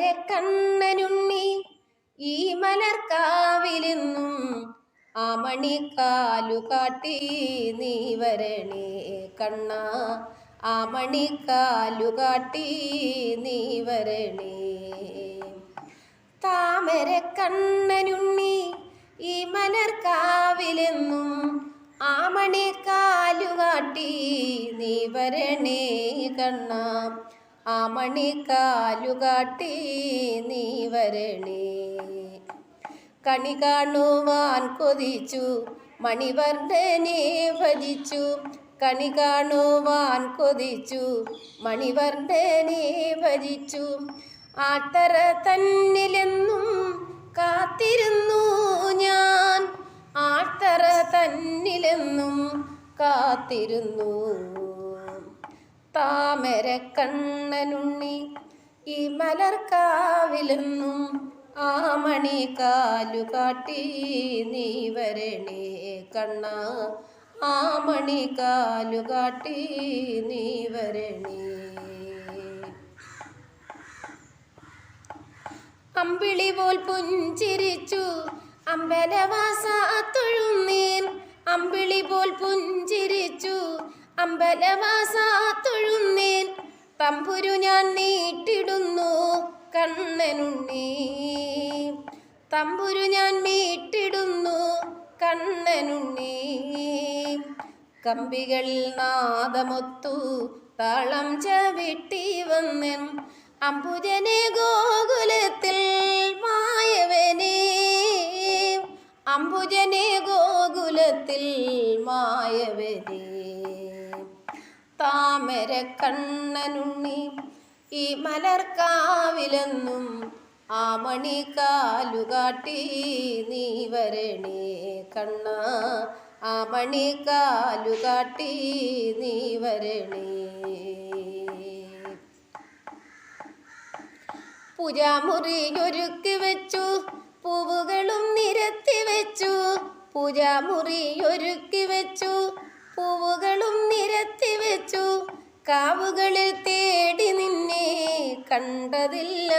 കണ്ണനുണ്ണി ഈ മലർക്കാവിലെന്നും ആ മണിക്കാലു കാട്ടി നീ വരണേ കണ്ണ. ആ മണിക്കാലു കാട്ടി നീ വരണേ. താമര കണ്ണനുണ്ണി ഈ മലർക്കാവിലെന്നും ആ മണിക്കാലു കാട്ടി നീ വരണേ കണ്ണ. ആ മണിക്കാലുകാട്ടി നീ വരണേ. കണി കാണുവാൻ കൊതിച്ചു മണിവർദ്ധനെ ഭജിച്ചു. കണി കാണുവാൻ കൊതിച്ചു മണിവർദ്ധനെ ഭജിച്ചു. ആട്ടറ തന്നിലെന്നും കാത്തിരുന്നു ഞാൻ. ആട്ടറ തന്നിലെന്നും കാത്തിരുന്നു താമര കണ്ണനുണ്ണി ഈ മലർക്കാവിലെന്നും ആ മണി കാലു കാട്ടി നീ വരണേ കണ്ണ. ആ മണി കാലു കാട്ടി നീ വരണേ. അമ്പിളി പോൽ പുഞ്ചിരിച്ചു അമ്പലവാസ തൊഴുന്നേൻ. അമ്പിളി പോൽ പുഞ്ചിരിച്ചു അമ്പലവാസ തമ്പുരു ഞാൻ നീട്ടിടുന്നു കണ്ണനുണ്ണി. തമ്പുരു ഞാൻ മീട്ടിടുന്നു കണ്ണനുണ്ണി. കമ്പികളിൽ നാദമൊത്തു താളം ചവിട്ടി വന്നൻ അമ്പുജനെ ഗോകുലത്തിൽ മായവനെ. അമ്പുജനെ ഗോകുലത്തിൽ മായവനെ. താമര കണ്ണനുണ്ണി ഈ മലർക്കാവിലെന്നും ആ മണി കാട്ടി നീ വരണേ കണ്ണ. ആ മണി കാട്ടി നീ വരണേ. ഒരുക്കി വെച്ചു പൂവുകളും നിരത്തി വെച്ചു. പൂജാമുറി ഒരുക്കി വെച്ചു പൂവുകളും നിരത്തി വെച്ചു. കാവുകളിൽ തേടി നിന്നെ കണ്ടതില്ല.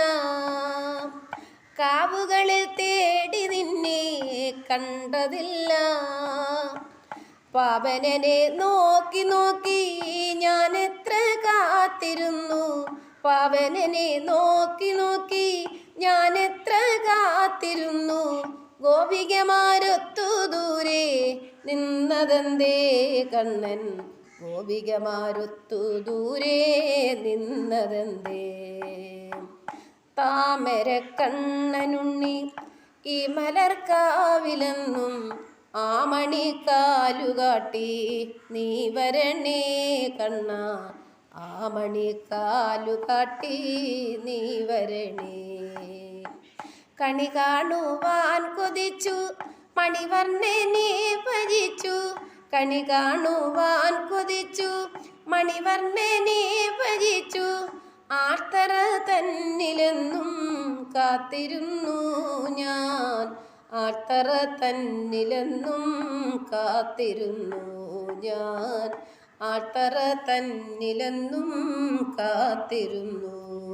കാവുകളിൽ തേടി നിന്നെ കണ്ടതില്ല. പാവനനെ നോക്കി നോക്കി ഞാൻ എത്ര കാത്തിരുന്നു. പാവനനെ നോക്കി നോക്കി ഞാൻ എത്ര കാത്തിരുന്നു. ഗോപികമാരൊത്തു ദൂരെ നിന്നതെന്തേ കണ്ണൻ? ഗോപികമാരൊത്തു ദൂരെ നിന്നതെന്തേ? താമര കണ്ണനുണ്ണി ഈ മലർക്കാവിലെന്നും ആ മണിക്കാലുകാട്ടി നീ വരണേ കണ്ണ. ആ മണി കാട്ടി നീ വരണേ. കണി കാണുവാൻ കൊതിച്ചു മണിവർണനെ ഭജിച്ചു കണി കാണുവാൻ കൊതിച്ചു. മണിവർണനെ ഭജിച്ചു ആർത്തറ തന്നിലെന്നും കാത്തിരുന്നു ഞാൻ. ആർത്തറ തന്നിലെന്നും കാത്തിരുന്നു ഞാൻ. ആർത്തറ തന്നിലെന്നും കാത്തിരുന്നു